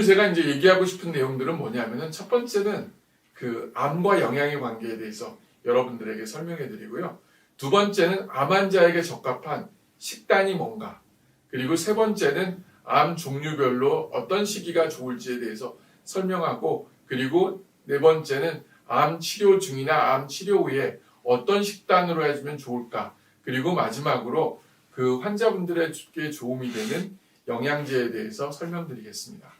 오늘 제가 이제 얘기하고 싶은 내용들은 뭐냐면은 첫 번째는 그 암과 영양의 관계에 대해서 여러분들에게 설명해 드리고요. 두 번째는 암 환자에게 적합한 식단이 뭔가. 그리고 세 번째는 암 종류별로 어떤 시기가 좋을지에 대해서 설명하고 그리고 네 번째는 암 치료 중이나 암 치료 후에 어떤 식단으로 해주면 좋을까. 그리고 마지막으로 그 환자분들에게 도움이 되는 영양제에 대해서 설명드리겠습니다.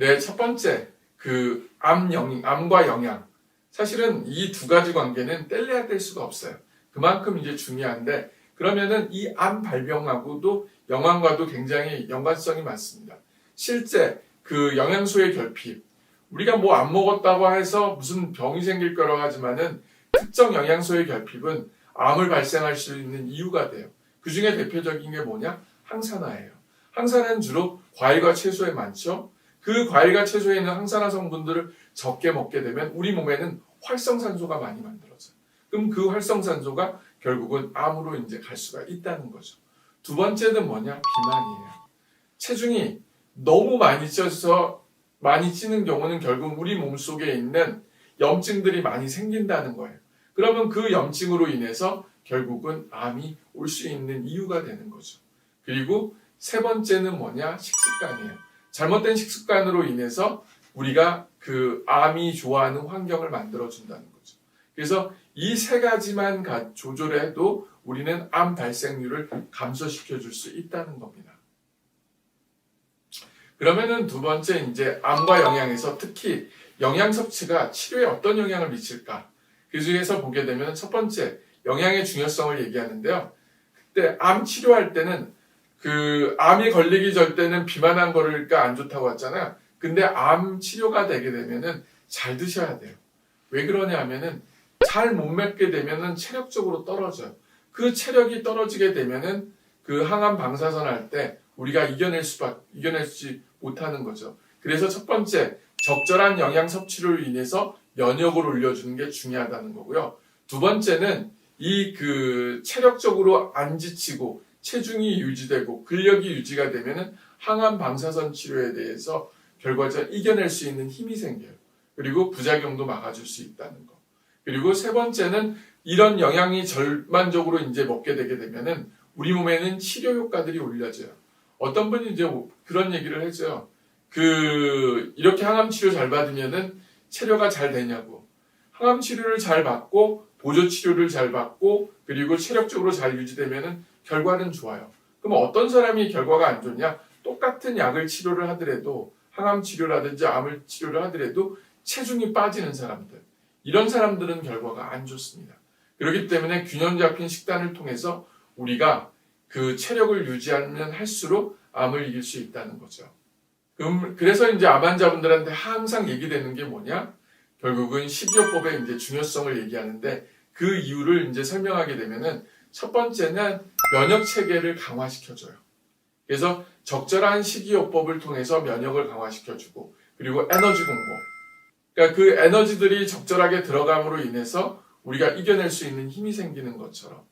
네, 첫 번째 그 암 영, 암과 영양. 사실은 이 두 가지 관계는 뗄래야 뗄 수가 없어요. 그만큼 이제 중요한데 그러면은 이 암 발병하고도 영양과도 굉장히 연관성이 많습니다. 실제 그 영양소의 결핍 우리가 뭐 안 먹었다고 해서 무슨 병이 생길 거라고 하지만은 특정 영양소의 결핍은 암을 발생할 수 있는 이유가 돼요. 그 중에 대표적인 게 뭐냐? 항산화예요. 항산화는 주로 과일과 채소에 많죠. 그 과일과 채소에 있는 항산화 성분들을 적게 먹게 되면 우리 몸에는 활성산소가 많이 만들어져요. 그럼 그 활성산소가 결국은 암으로 이제 갈 수가 있다는 거죠. 두 번째는 뭐냐? 비만이에요. 체중이 너무 많이 쪄서 많이 찌는 경우는 결국 우리 몸 속에 있는 염증들이 많이 생긴다는 거예요. 그러면 그 염증으로 인해서 결국은 암이 올 수 있는 이유가 되는 거죠. 그리고 세 번째는 뭐냐? 식습관이에요. 잘못된 식습관으로 인해서 우리가 그 암이 좋아하는 환경을 만들어 준다는 거죠. 그래서 이 세 가지만 가- 조절해도 우리는 암 발생률을 감소시켜 줄 수 있다는 겁니다. 그러면은 두 번째 이제 암과 영양에서 특히 영양 섭취가 치료에 어떤 영향을 미칠까? 그 중에서 보게 되면 첫 번째 영양의 중요성을 얘기하는데요. 그때 암 치료할 때는 그 암이 걸리기 전 때는 비만한 거를까 안 좋다고 했잖아요. 근데 암 치료가 되게 되면은 잘 드셔야 돼요. 왜 그러냐 하면은 잘못 먹게 되면은 체력적으로 떨어져요. 그 체력이 떨어지게 되면은 그 항암 방사선 할 때 우리가 이겨낼 수밖 이겨낼지 못하는 거죠. 그래서 첫 번째 적절한 영양 섭취를 인해서 면역을 올려주는 게 중요하다는 거고요. 두 번째는 이 그 체력적으로 안 지치고 체중이 유지되고 근력이 유지가 되면은 항암 방사선 치료에 대해서 결과적으로 이겨낼 수 있는 힘이 생겨요. 그리고 부작용도 막아줄 수 있다는 거. 그리고 세 번째는 이런 영양이 절만적으로 이제 먹게 되게 되면은 우리 몸에는 치료 효과들이 올려져요. 어떤 분이 이제 그런 얘기를 해줘요. 그 이렇게 항암 치료 잘 받으면은 체료가 잘 되냐고. 항암 치료를 잘 받고 보조 치료를 잘 받고 그리고 체력적으로 잘 유지되면은 결과는 좋아요. 그럼 어떤 사람이 결과가 안 좋냐? 똑같은 약을 치료를 하더라도 항암 치료라든지 암을 치료를 하더라도 체중이 빠지는 사람들 이런 사람들은 결과가 안 좋습니다. 그렇기 때문에 균형 잡힌 식단을 통해서 우리가 그 체력을 유지하면 할수록 암을 이길 수 있다는 거죠. 그래서 이제 암 환자분들한테 항상 얘기되는 게 뭐냐? 결국은 식이요법의 이제 중요성을 얘기하는데 그 이유를 이제 설명하게 되면은 첫 번째는 면역 체계를 강화시켜줘요. 그래서 적절한 식이요법을 통해서 면역을 강화시켜주고 그리고 에너지 공급. 그러니까 그 에너지들이 적절하게 들어감으로 인해서 우리가 이겨낼 수 있는 힘이 생기는 것처럼.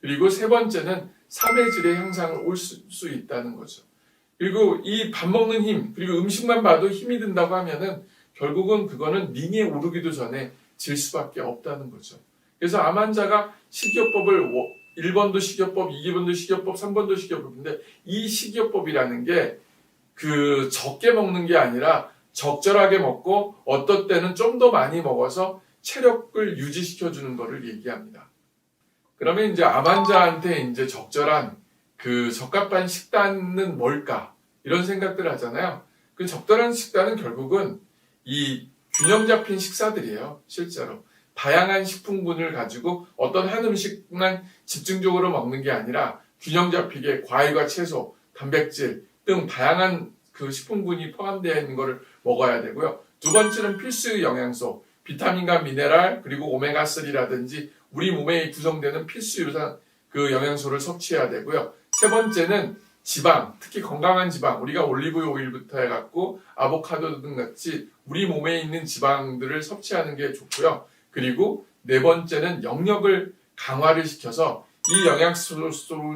그리고 세 번째는 삶의 질의 향상을 올 수 있다는 거죠. 그리고 이 밥 먹는 힘, 그리고 음식만 봐도 힘이 든다고 하면은 결국은 그거는 링에 오르기도 전에 질 수밖에 없다는 거죠. 그래서 암 환자가 식이요법을 1번도 식이요법, 2번도 식이요법, 3번도 식이요법인데 이 식이요법이라는 게 그 적게 먹는 게 아니라 적절하게 먹고 어떨 때는 좀 더 많이 먹어서 체력을 유지시켜 주는 것을 얘기합니다. 그러면 이제 암 환자한테 이제 적절한 그 적합한 식단은 뭘까? 이런 생각들 하잖아요. 그 적절한 식단은 결국은 이 균형 잡힌 식사들이에요. 실제로. 다양한 식품군을 가지고 어떤 한 음식만 집중적으로 먹는 게 아니라 균형 잡히게 과일과 채소, 단백질 등 다양한 그 식품군이 포함되어 있는 것을 먹어야 되고요. 두 번째는 필수 영양소, 비타민과 미네랄 그리고 오메가3라든지 우리 몸에 구성되는 필수 유산 그 영양소를 섭취해야 되고요. 세 번째는 지방, 특히 건강한 지방, 우리가 올리브 오일부터 해갖고 아보카도 등 같이 우리 몸에 있는 지방들을 섭취하는 게 좋고요. 그리고 네 번째는 영역을 강화를 시켜서 이 영양소를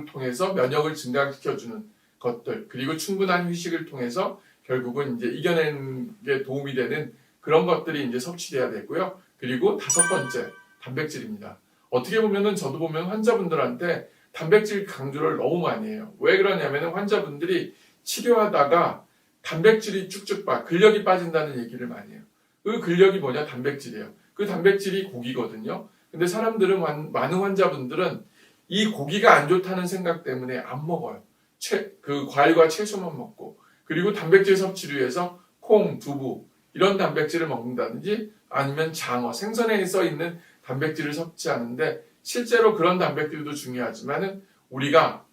통해서 면역을 증강시켜주는 것들, 그리고 충분한 휴식을 통해서 결국은 이제 이겨내는 게 도움이 되는 그런 것들이 이제 섭취돼야 되고요. 그리고 다섯 번째 단백질입니다. 어떻게 보면은 저도 보면 환자분들한테 단백질 강조를 너무 많이 해요. 왜 그러냐면은 환자분들이 치료하다가 단백질이 쭉쭉 빠, 근력이 빠진다는 얘기를 많이 해요. 그 근력이 뭐냐? 단백질이에요. 그 단백질이 고기거든요. 근데 사람들은 환- 많은 환자분들은 이 고기가 안 좋다는 생각 때문에 안 먹어요. 채, 그 과일과 채소만 먹고 그리고 단백질 섭취를 위해서 콩, 두부 이런 단백질을 먹는다든지 아니면 장어, 생선에 써 있는 단백질을 섭취하는데 실제로 그런 단백질도 중요하지만은 우리가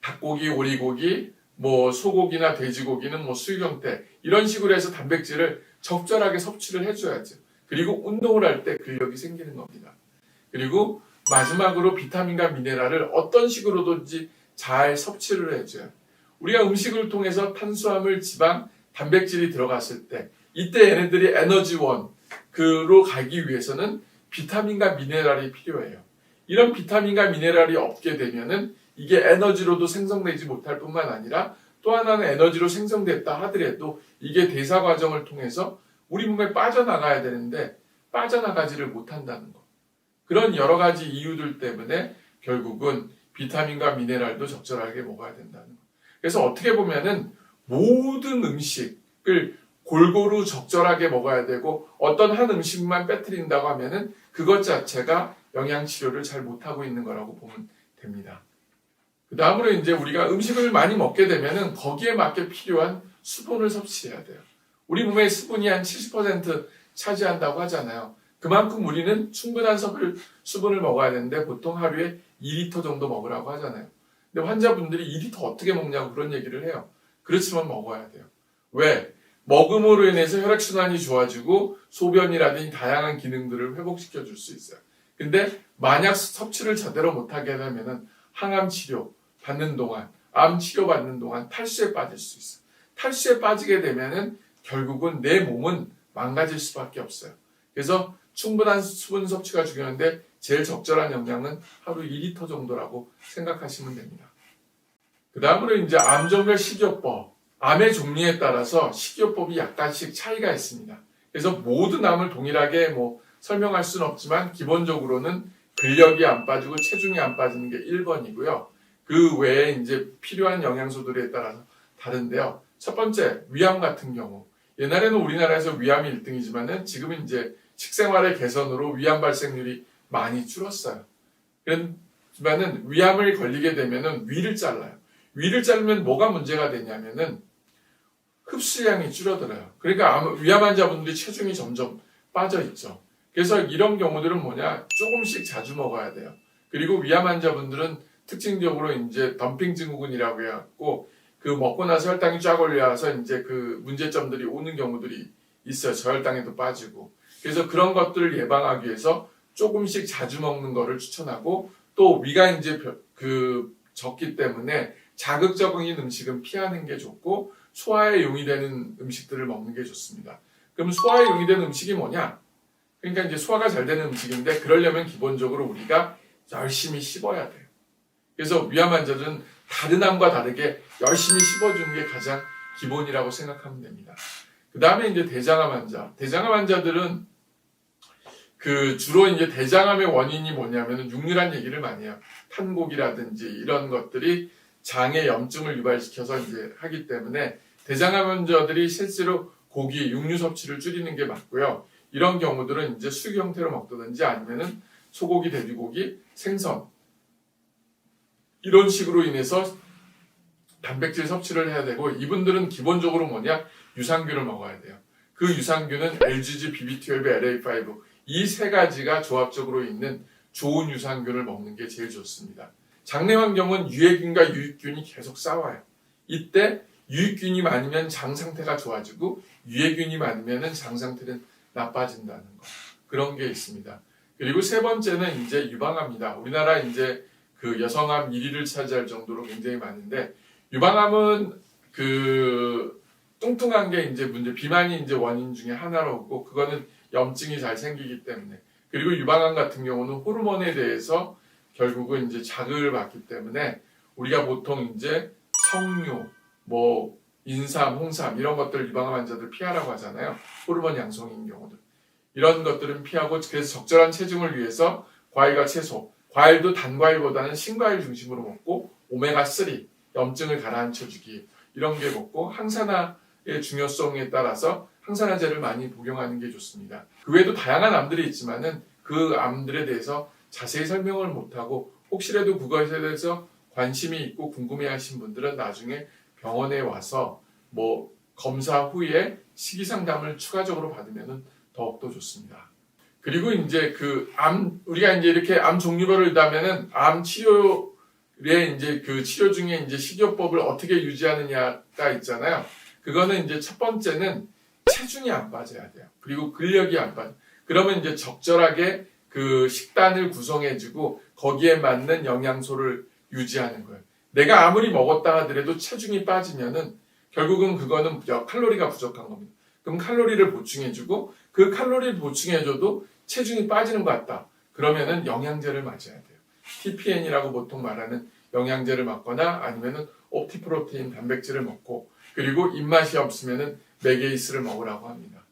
닭고기, 오리고기, 뭐 소고기나 돼지고기는 뭐 수육 형태 이런 식으로 해서 단백질을 적절하게 섭취를 해줘야죠. 그리고 운동을 할 때 근력이 생기는 겁니다. 그리고 마지막으로 비타민과 미네랄을 어떤 식으로든지 잘 섭취를 해줘요. 우리가 음식을 통해서 탄수화물, 지방, 단백질이 들어갔을 때 이때 얘네들이 에너지원 그로 가기 위해서는 비타민과 미네랄이 필요해요. 이런 비타민과 미네랄이 없게 되면은 이게 에너지로도 생성되지 못할 뿐만 아니라 또 하나는 에너지로 생성됐다 하더라도 이게 대사 과정을 통해서 우리 몸에 빠져나가야 되는데 빠져나가지를 못한다는 거. 그런 여러 가지 이유들 때문에 결국은 비타민과 미네랄도 적절하게 먹어야 된다는 거. 그래서 어떻게 보면은 모든 음식을 골고루 적절하게 먹어야 되고 어떤 한 음식만 빼뜨린다고 하면은 그것 자체가 영양 치료를 잘 못하고 있는 거라고 보면 됩니다. 그 다음으로 이제 우리가 음식을 많이 먹게 되면은 거기에 맞게 필요한 수분을 섭취해야 돼요. 우리 몸의 수분이 한 70% 차지한다고 하잖아요. 그만큼 우리는 충분한 수분을 먹어야 되는데 보통 하루에 2리터 정도 먹으라고 하잖아요. 근데 환자분들이 2리터 어떻게 먹냐고 그런 얘기를 해요. 그렇지만 먹어야 돼요. 왜? 먹음으로 인해서 혈액순환이 좋아지고 소변이라든지 다양한 기능들을 회복시켜 줄 수 있어요. 근데 만약 섭취를 제대로 못하게 되면은 항암 치료 받는 동안, 암 치료 받는 동안 탈수에 빠질 수 있어요. 탈수에 빠지게 되면은 결국은 내 몸은 망가질 수밖에 없어요. 그래서 충분한 수분 섭취가 중요한데 제일 적절한 영양은 하루 2리터 정도라고 생각하시면 됩니다. 그 다음으로 이제 암종별 식이요법. 암의 종류에 따라서 식이요법이 약간씩 차이가 있습니다. 그래서 모든 암을 동일하게 뭐 설명할 수는 없지만 기본적으로는 근력이 안 빠지고 체중이 안 빠지는 게 1번이고요. 그 외에 이제 필요한 영양소들에 따라서 다른데요. 첫 번째, 위암 같은 경우. 옛날에는 우리나라에서 위암이 1등이지만은 지금은 이제 식생활의 개선으로 위암 발생률이 많이 줄었어요. 그렇지만은 위암을 걸리게 되면은 위를 잘라요. 위를 자르면 뭐가 문제가 되냐면은 흡수량이 줄어들어요. 그러니까 암- 위암 환자분들이 체중이 점점 빠져 있죠. 그래서 이런 경우들은 뭐냐 조금씩 자주 먹어야 돼요. 그리고 위암 환자분들은 특징적으로 이제 덤핑 증후군이라고 해갖고 그 먹고 나서 혈당이 쫙 올라와서 이제 그 문제점들이 오는 경우들이 있어요. 저혈당에도 빠지고. 그래서 그런 것들을 예방하기 위해서 조금씩 자주 먹는 거를 추천하고 또 위가 이제 벼- 그 적기 때문에 자극적인 음식은 피하는 게 좋고 소화에 용이 되는 음식들을 먹는 게 좋습니다. 그럼 소화에 용이 되는 음식이 뭐냐? 그러니까 이제 소화가 잘 되는 음식인데 그러려면 기본적으로 우리가 열심히 씹어야 돼요. 그래서 위암 환자들은 다른 암과 다르게 열심히 씹어주는 게 가장 기본이라고 생각하면 됩니다. 그 다음에 이제 대장암 환자. 대장암 환자들은 그 주로 이제 대장암의 원인이 뭐냐면은 육류란 얘기를 많이 해요. 탄곡이라든지 이런 것들이 장에 염증을 유발시켜서 이제 하기 때문에 대장암 환자들이 실제로 고기, 육류 섭취를 줄이는 게 맞고요. 이런 경우들은 이제 수육 형태로 먹든지 아니면은 소고기, 돼지고기, 생선 이런 식으로 인해서 단백질 섭취를 해야 되고 이분들은 기본적으로 뭐냐 유산균을 먹어야 돼요. 그 유산균은 LGG, BB12, LA5 이 세 가지가 조합적으로 있는 좋은 유산균을 먹는 게 제일 좋습니다. 장내 환경은 유해균과 유익균이 계속 싸워요. 이때 유익균이 많으면 장 상태가 좋아지고 유해균이 많으면 장 상태는 나빠진다는 거 그런 게 있습니다. 그리고 세 번째는 이제 유방암입니다. 우리나라 이제 그 여성암 1위를 차지할 정도로 굉장히 많은데 유방암은 그 뚱뚱한 게 이제 문제 비만이 이제 원인 중에 하나로 고 그거는 염증이 잘 생기기 때문에 그리고 유방암 같은 경우는 호르몬에 대해서 결국은 이제 자극을 받기 때문에 우리가 보통 이제 석류 뭐 인삼, 홍삼 이런 것들 유방암 환자들 피하라고 하잖아요. 호르몬 양성인 경우들. 이런 것들은 피하고 그래서 적절한 체중을 위해서 과일과 채소, 과일도 단과일보다는 신과일 중심으로 먹고 오메가3 염증을 가라앉혀 주기 이런 게 먹고 항산화의 중요성에 따라서 항산화제를 많이 복용하는 게 좋습니다. 그 외에도 다양한 암들이 있지만은 그 암들에 대해서 자세히 설명을 못하고 혹시라도 그것에 대해서 관심이 있고 궁금해하신 분들은 나중에 병원에 와서 뭐 검사 후에 식이 상담을 추가적으로 받으면은 더욱더 좋습니다. 그리고 이제 그 암 우리가 이제 이렇게 암 종류별로 있다면은 암 치료의 이제 그 치료 중에 이제 식이요법을 어떻게 유지하느냐가 있잖아요. 그거는 이제 첫 번째는 체중이 안 빠져야 돼요. 그리고 근력이 안 빠져. 그러면 이제 적절하게 그 식단을 구성해주고 거기에 맞는 영양소를 유지하는 거예요. 내가 아무리 먹었다 하더라도 체중이 빠지면은 결국은 그거는 칼로리가 부족한 겁니다. 그럼 칼로리를 보충해주고 그 칼로리를 보충해줘도 체중이 빠지는 것 같다. 그러면은 영양제를 맞아야 돼요. TPN이라고 보통 말하는 영양제를 맞거나 아니면은 옵티프로테인 단백질을 먹고 그리고 입맛이 없으면은 메게이스를 먹으라고 합니다.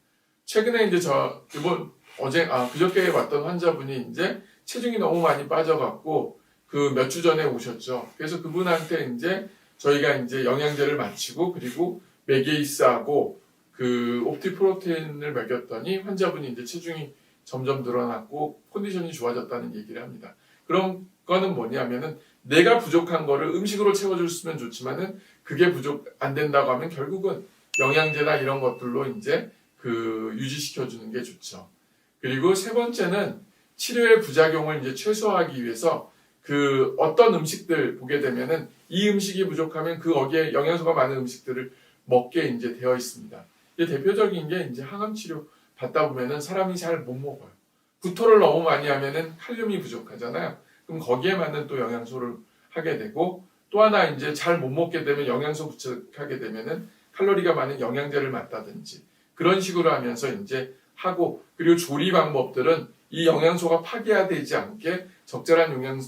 최근에 이제 저 이번 어제 아 그저께 왔던 환자분이 이제 체중이 너무 많이 빠져갖고 그 몇 주 전에 오셨죠. 그래서 그분한테 이제 저희가 이제 영양제를 마치고 그리고 메게이스하고 그 옵티프로테인을 먹였더니 환자분이 이제 체중이 점점 늘어났고 컨디션이 좋아졌다는 얘기를 합니다. 그런 거는 뭐냐면은 내가 부족한 거를 음식으로 채워줄 수면 좋지만은 그게 부족 안 된다고 하면 결국은 영양제나 이런 것들로 이제 그 유지시켜 주는 게 좋죠. 그리고 세 번째는 치료의 부작용을 이제 최소화하기 위해서 그 어떤 음식들 보게 되면은 이 음식이 부족하면 그 거기에 영양소가 많은 음식들을 먹게 이제 되어 있습니다. 대표적인 게 이제 항암 치료 받다 보면은 사람이 잘 못 먹어요. 구토를 너무 많이 하면은 칼륨이 부족하잖아요. 그럼 거기에 맞는 또 영양소를 하게 되고 또 하나 이제 잘 못 먹게 되면 영양소 부족하게 되면은 칼로리가 많은 영양제를 맞다든지 그런 식으로 하면서 이제 하고 그리고 조리 방법들은 이 영양소가 파괴되지 않게 적절한 영양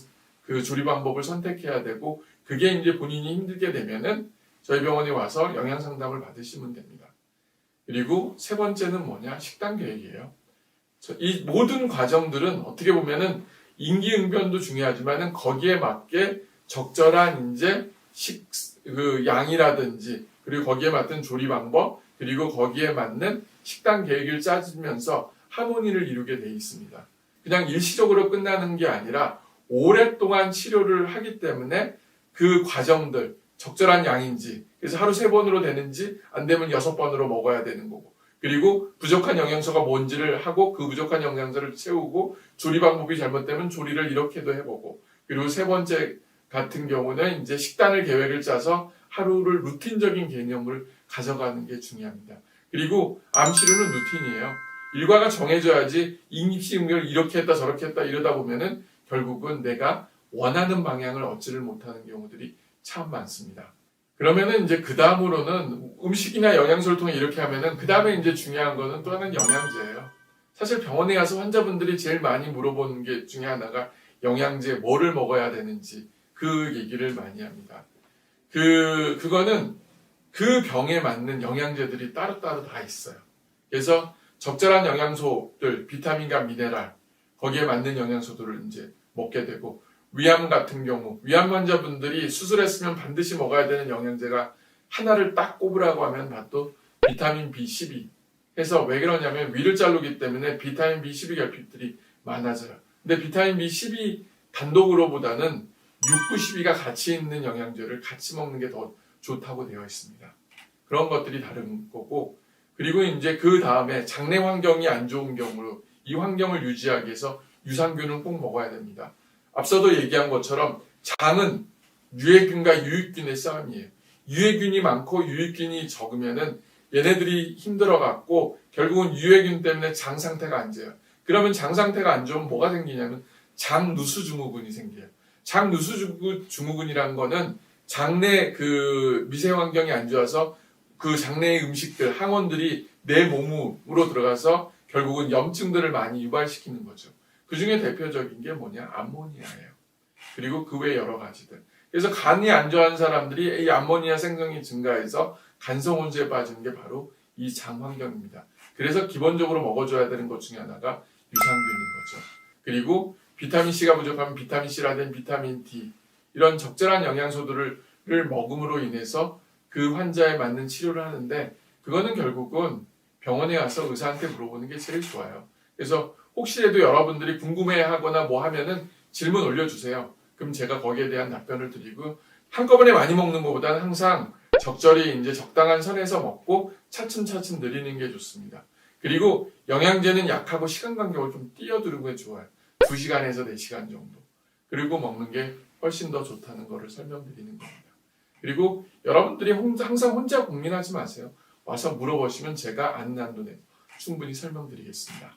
그 조리 방법을 선택해야 되고 그게 이제 본인이 힘들게 되면은 저희 병원에 와서 영양 상담을 받으시면 됩니다. 그리고 세 번째는 뭐냐 식단 계획이에요. 저- 이 모든 과정들은 어떻게 보면은 인기응변도 중요하지만은 거기에 맞게 적절한 이제 식 그 양이라든지 그리고 거기에 맞는 조리 방법 그리고 거기에 맞는 식단 계획을 짜주면서 하모니를 이루게 돼 있습니다. 그냥 일시적으로 끝나는 게 아니라 오랫동안 치료를 하기 때문에 그 과정들 적절한 양인지 그래서 하루 세 번으로 되는지 안 되면 여섯 번으로 먹어야 되는 거고 그리고 부족한 영양소가 뭔지를 하고 그 부족한 영양소를 채우고 조리 방법이 잘못되면 조리를 이렇게도 해보고 그리고 세 번째 같은 경우는 이제 식단을 계획을 짜서 하루를 루틴적인 개념을 가져가는 게 중요합니다. 그리고 암 치료는 루틴이에요. 일과가 정해져야지 인입시응결 이렇게 했다 저렇게 했다 이러다 보면은 결국은 내가 원하는 방향을 얻지를 못하는 경우들이 참 많습니다. 그러면은 이제 그 다음으로는 음식이나 영양소를 통해 이렇게 하면은 그 다음에 이제 중요한 거는 또 하나는 영양제예요. 사실 병원에 가서 환자분들이 제일 많이 물어보는 게 중에 하나가 영양제 뭐를 먹어야 되는지 그 얘기를 많이 합니다. 그 그거는 그 병에 맞는 영양제들이 따로따로 다 있어요. 그래서 적절한 영양소들, 비타민과 미네랄 거기에 맞는 영양소들을 이제 먹게 되고 위암 같은 경우 위암 환자분들이 수술했으면 반드시 먹어야 되는 영양제가 하나를 딱 꼽으라고 하면 봐도 비타민 B12 해서 왜 그러냐면 위를 자르기 때문에 비타민 B12 결핍들이 많아져요. 근데 비타민 B12 단독으로보다는 6, 9, 12가 같이 있는 영양제를 같이 먹는 게 더 좋다고 되어 있습니다. 그런 것들이 다른 거고 그리고 이제 그 다음에 장내 환경이 안 좋은 경우로 이 환경을 유지하기 위해서 유산균은 꼭 먹어야 됩니다. 앞서도 얘기한 것처럼 장은 유해균과 유익균의 싸움이에요. 유해균이 많고 유익균이 적으면은 얘네들이 힘들어 갖고 결국은 유해균 때문에 장 상태가 안 좋아요. 그러면 장 상태가 안 좋으면 뭐가 생기냐면 장 누수 증후군이 생겨요. 장 누수 증후군이라는 거는 장내 그 미세 환경이 안 좋아서 그 장내의 음식들 항원들이 내 몸으로 들어가서 결국은 염증들을 많이 유발시키는 거죠. 그 중에 대표적인 게 뭐냐? 암모니아예요. 그리고 그 외 여러 가지들. 그래서 간이 안 좋아하는 사람들이 이 암모니아 생성이 증가해서 간성 혼주에 빠지는 게 바로 이 장 환경입니다. 그래서 기본적으로 먹어줘야 되는 것 중에 하나가 유산균인 거죠. 그리고 비타민 C가 부족하면 비타민 C라든 비타민 D 이런 적절한 영양소들을 를 먹음으로 인해서 그 환자에 맞는 치료를 하는데 그거는 결국은 병원에 가서 의사한테 물어보는 게 제일 좋아요. 그래서 혹시라도 여러분들이 궁금해하거나 뭐 하면은 질문 올려주세요. 그럼 제가 거기에 대한 답변을 드리고 한꺼번에 많이 먹는 것보다는 항상 적절히 이제 적당한 선에서 먹고 차츰차츰 늘리는 게 좋습니다. 그리고 영양제는 약하고 시간 간격을 좀 띄어두는 게 좋아요. 2시간에서 4시간 정도. 그리고 먹는 게 훨씬 더 좋다는 거를 설명드리는 겁니다. 그리고 여러분들이 혼자- 항상 혼자 고민하지 마세요. 와서 물어보시면 제가 한도 내 충분히 설명드리겠습니다.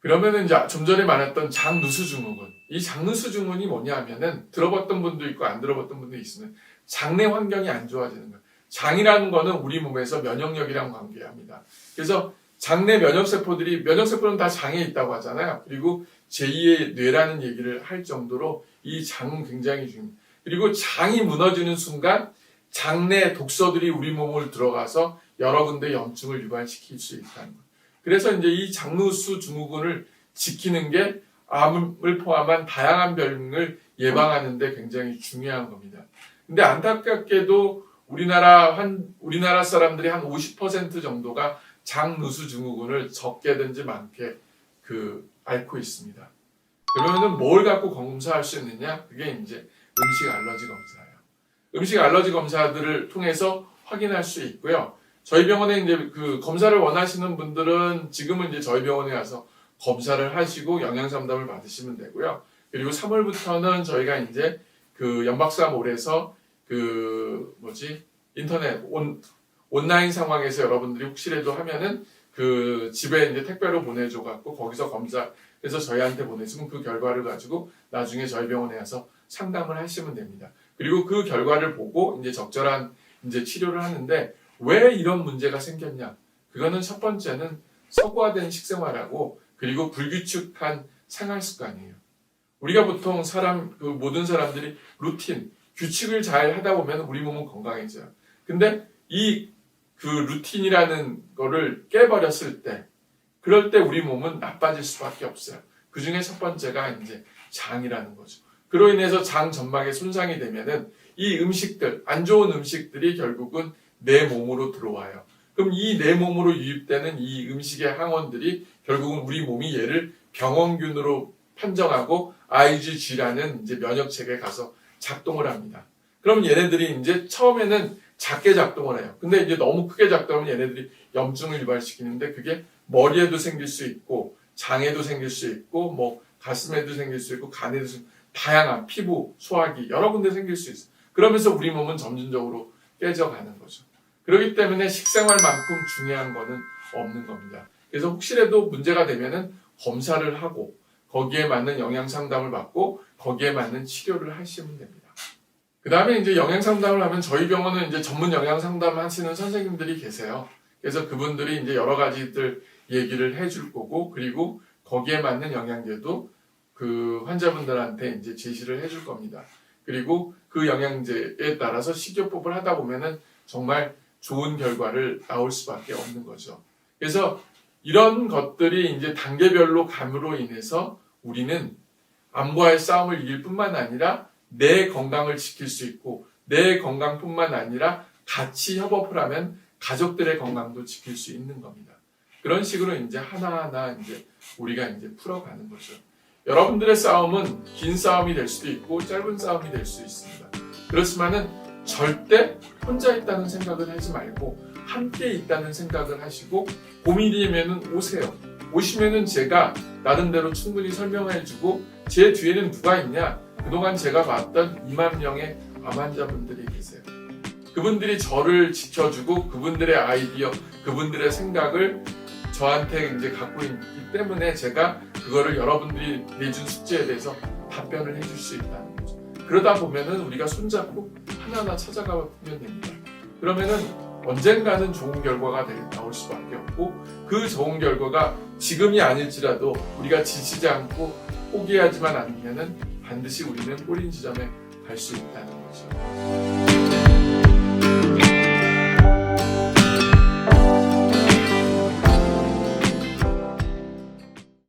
그러면은 이제 좀 전에 말했던 장누수 증후군. 이 장누수 증후군이 뭐냐 하면은 들어봤던 분도 있고 안 들어봤던 분도 있으면 장내 환경이 안 좋아지는 거예요. 장이라는 거는 우리 몸에서 면역력이랑 관계합니다. 그래서 장내 면역세포들이 면역세포는 다 장에 있다고 하잖아요. 그리고 제2의 뇌라는 얘기를 할 정도로 이 장은 굉장히 중요해요. 그리고 장이 무너지는 순간 장내 독소들이 우리 몸을 들어가서 여러 군데 염증을 유발시킬 수 있다는 거예요. 그래서 이제 이 장누수 증후군을 지키는 게 암을 포함한 다양한 병을 예방하는 데 굉장히 중요한 겁니다. 근데 안타깝게도 우리나라 한 우리나라 사람들이 한 50% 정도가 장누수 증후군을 적게든지 많게 그 앓고 있습니다. 그러면은 뭘 갖고 검사할 수 있느냐? 그게 이제 음식 알러지 검사예요. 음식 알러지 검사들을 통해서 확인할 수 있고요. 저희 병원에 이제 그 검사를 원하시는 분들은 지금은 이제 저희 병원에 가서 검사를 하시고 영양 상담을 받으시면 되고요. 그리고 3월부터는 저희가 이제 그 연박사몰에서 그 뭐지 인터넷 온 온라인 상황에서 여러분들이 혹시라도 하면은 그 집에 이제 택배로 보내줘 갖고 거기서 검사해서 저희한테 보내주면 그 결과를 가지고 나중에 저희 병원에 가서 상담을 하시면 됩니다. 그리고 그 결과를 보고 이제 적절한 이제 치료를 하는데 왜 이런 문제가 생겼냐? 그거는 첫 번째는 서구화된 식생활하고 그리고 불규칙한 생활 습관이에요. 우리가 보통 사람 그 모든 사람들이 루틴 규칙을 잘 하다 보면 우리 몸은 건강해져요. 근데 이 그 루틴이라는 거를 깨버렸을 때 그럴 때 우리 몸은 나빠질 수밖에 없어요. 그 중에 첫 번째가 이제 장이라는 거죠. 그로 인해서 장 전막에 손상이 되면은 이 음식들 안 좋은 음식들이 결국은 내 몸으로 들어와요. 그럼 이 내 몸으로 유입되는 이 음식의 항원들이 결국은 우리 몸이 얘를 병원균으로 판정하고 IgG라는 이제 면역 체계에 가서 작동을 합니다. 그럼 얘네들이 이제 처음에는 작게 작동을 해요. 근데 이제 너무 크게 작동하면 얘네들이 염증을 유발시키는데 그게 머리에도 생길 수 있고 장에도 생길 수 있고 뭐 가슴에도 생길 수 있고 간에도 생 다양한 피부, 소화기 여러 군데 생길 수 있어. 그러면서 우리 몸은 점진적으로 깨져가는 거죠. 그렇기 때문에 식생활만큼 중요한 거는 없는 겁니다. 그래서 혹시라도 문제가 되면은 검사를 하고 거기에 맞는 영양 상담을 받고 거기에 맞는 치료를 하시면 됩니다. 그 다음에 이제 영양 상담을 하면 저희 병원은 이제 전문 영양 상담 하시는 선생님들이 계세요. 그래서 그분들이 이제 여러 가지들 얘기를 해줄 거고 그리고 거기에 맞는 영양제도 그 환자분들한테 이제 제시를 해줄 겁니다. 그리고 그 영양제에 따라서 식이요법을 하다 보면은 정말 좋은 결과를 나올 수밖에 없는 거죠. 그래서 이런 것들이 이제 단계별로 감으로 인해서 우리는 암과의 싸움을 이길 뿐만 아니라 내 건강을 지킬 수 있고 내 건강뿐만 아니라 같이 협업을 하면 가족들의 건강도 지킬 수 있는 겁니다. 그런 식으로 이제 하나하나 이제 우리가 이제 풀어가는 거죠. 여러분들의 싸움은 긴 싸움이 될 수도 있고 짧은 싸움이 될 수 있습니다. 그렇지만은 절대 혼자 있다는 생각을 하지 말고 함께 있다는 생각을 하시고 고민이 되면은 오세요. 오시면은 제가 나름대로 충분히 설명해주고 제 뒤에는 누가 있냐? 그동안 제가 봤던 2만 명의 암 환자분들이 계세요. 그분들이 저를 지켜주고 그분들의 아이디어, 그분들의 생각을 저한테 이제 갖고 있기 때문에 제가 그거를 여러분들이 내준 숙제에 대해서 답변을 해줄 수 있다는 거죠. 그러다 보면은 우리가 손잡고 하나하나 찾아가면 됩니다. 그러면은 언젠가는 좋은 결과가 될- 나올 수밖에 없고 그 좋은 결과가 지금이 아닐지라도 우리가 지치지 않고 포기하지만 않으면은 반드시 우리는 꼬린 지점에 갈 수 있다는 거죠.